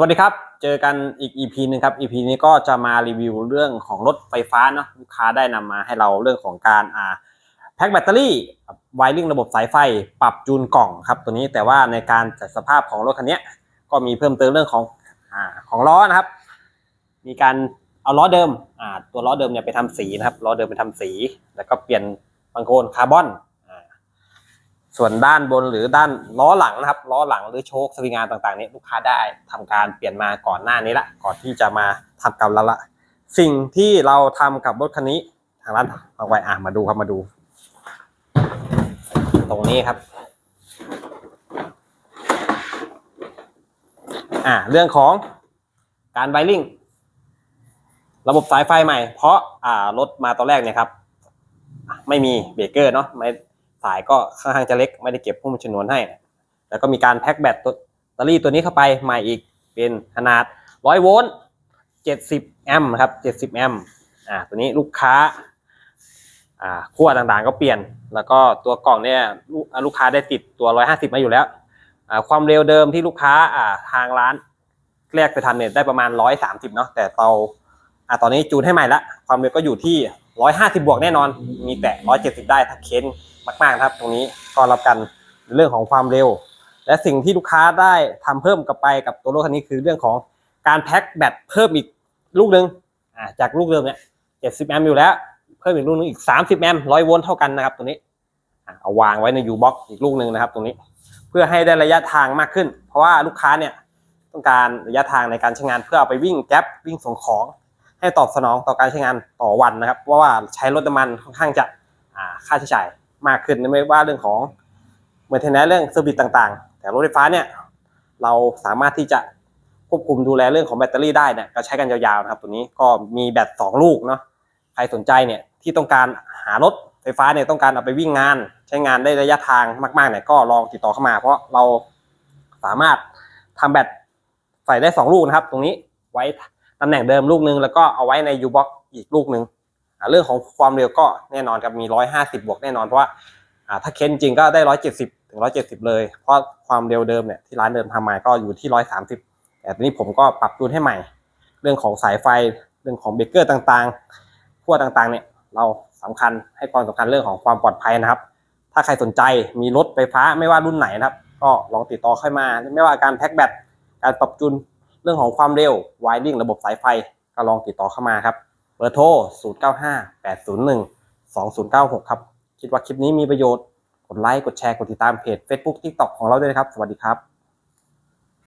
สวัสดีครับ เจอกันอีก EP หนึ่งครับ EP นี้ก็จะมารีวิวเรื่องของรถไฟฟ้าเนาะลูกค้าได้นำมาให้เราเรื่องของการอ่าแพ็คแบตเตอรี่ไวริ่งระบบสายไฟ ปรับจูนกล่องครับตัวนี้แต่ว่าในการจัดสภาพของรถคันนี้ก็มีเพิ่มเติมเรื่องของอ่าของล้อนะครับ มีการเอาล้อเดิมอ่าตัวล้อเดิมเนี่ยไปทำสีนะครับล้อเดิมไปทำสี แล้วก็เปลี่ยนบังโคลนคาร์บอน ส่วนด้านบนหรือด้านล้อหลังนะครับล้อหลังหรือโชคสวิงงานต่างๆนี้ลูกค้าได้ทำการเปลี่ยนมาก่อนหน้านี้ละก่อนที่จะมาทำกับเราละสิ่งที่เราทำกับรถคันนี้ทางร้านเอาไว้อะมาดูครับมาดู ตรงนี้ครับอ่าเรื่องของการไวริ่งระบบสายไฟใหม่ เพราะอ่ารถมาตอนแรกเนี่ยครับ ไม่มีเบรกเกอร์เนาะไม่ สายก็ค่อนข้างจะเล็กไม่ได้เก็บพุ่มชนวนให้ แล้วก็มีการแพ็คแบตตัวตเตอรี่ตัวนี้เข้าไปใหม่อีกเป็นขนาด 100 โวลต์ 70 แอมป์ครับ70 แอมป์อ่าตัวนี้ลูกค้าอ่าขั้วต่างๆก็เปลี่ยน แล้วก็ตัวกล่องเนี่ยลูกลูกค้าได้ติดตัว 150 มาอยู่แล้วอ่าความเร็วเดิมที่ลูกค้าอ่าทางร้านแรกไปทำเนี่ยได้ประมาณ 130 เนาะแต่เตาอะตอนนี้จูนให้ใหม่ละ ความเร็วก็อยู่ที่ 150 บวกแน่นอน มีแต่ 170 ได้ถ้าเค้น มากๆนะครับ ตรงนี้ก็รับกันเรื่องของความเร็ว และสิ่งที่ลูกค้าได้ทำเพิ่มกลับไปกับตัวรถคันนี้คือเรื่องของการแพ็คแบตเพิ่มอีกลูกหนึ่งจากลูกเดิมเนี่ย70แอมป์อยู่แล้ว เพิ่มอีกลูกหนึงอีก30แอมป์100โวลต์เท่ากันนะครับตัวนี้เอาวางไว้ในยูบ็อกอีกลูกหนึ่งนะครับตรงนี้เพื่อให้ได้ระยะทางมากขึ้น เพราะว่าลูกค้าเนี่ยต้องการระยะทางในการใช้งานเพื่อเอาไปวิ่งแก๊ปวิ่งส่งของ ให้ตอบสนองต่อการใช้งานต่อวันนะครับเพราะว่าใช้รถน้ำมันค่อนข้างจะค่าใช้จ่าย มากขึ้นไม่ว่าเรื่องของเมอร์เทนแนเรื่องเซอร์วิสต่างๆ แต่รถไฟฟ้าเนี่ยเราสามารถที่จะควบคุมดูแลเรื่องของแบตเตอรี่ได้เนี่ยก็ใช้กันยาวๆนะครับ ตัวนี้ก็มีแบตสองลูกเนาะใครสนใจเนี่ยที่ต้องการหารถไฟฟ้าเนี่ยต้องการเอาไปวิ่งงาน ใช้งานได้ระยะทางมากๆเนี่ยก็ลองติดต่อเข้ามา เพราะเราสามารถทำแบตใส่ได้สองลูกนะครับ ตรงนี้ไว้ตำแหน่งเดิมลูกหนึ่งแล้วก็เอาไว้ใน U box อีกลูกหนึ่ง เรื่องของความเร็วก็แน่นอนครับมี 150 บวกแน่นอนเพราะว่าถ้าเค้นจริงก็ได้ 170 ถึง 170 เลย เพราะความเร็วเดิมเนี่ยที่ร้านเดิมทำมาก็อยู่ที่ 130 แต่ทีนี้ผมก็ปรับจูนให้ใหม่ เรื่องของสายไฟเรื่องของเบรกเกอร์ต่างๆขั้วต่างๆเนี่ยเราสำคัญให้ความสำคัญเรื่องของความปลอดภัยนะครับ ถ้าใครสนใจมีรถไฟฟ้าไม่ว่ารุ่นไหนนะครับ ก็ลองติดต่อเข้ามา ไม่ว่าการแพ็คแบตการปรับจูนเรื่องของความเร็ว w i ริ่งระบบสายไฟก็ลองติดต่อเข้ามาครับ เบอร์โทร 095 801 2096 ครับ คิดว่าคลิปนี้มีประโยชน์ กดไลค์ กดแชร์ กดติดตามเพจ Facebook TikTok ของเราด้วยนะครับ สวัสดีครับ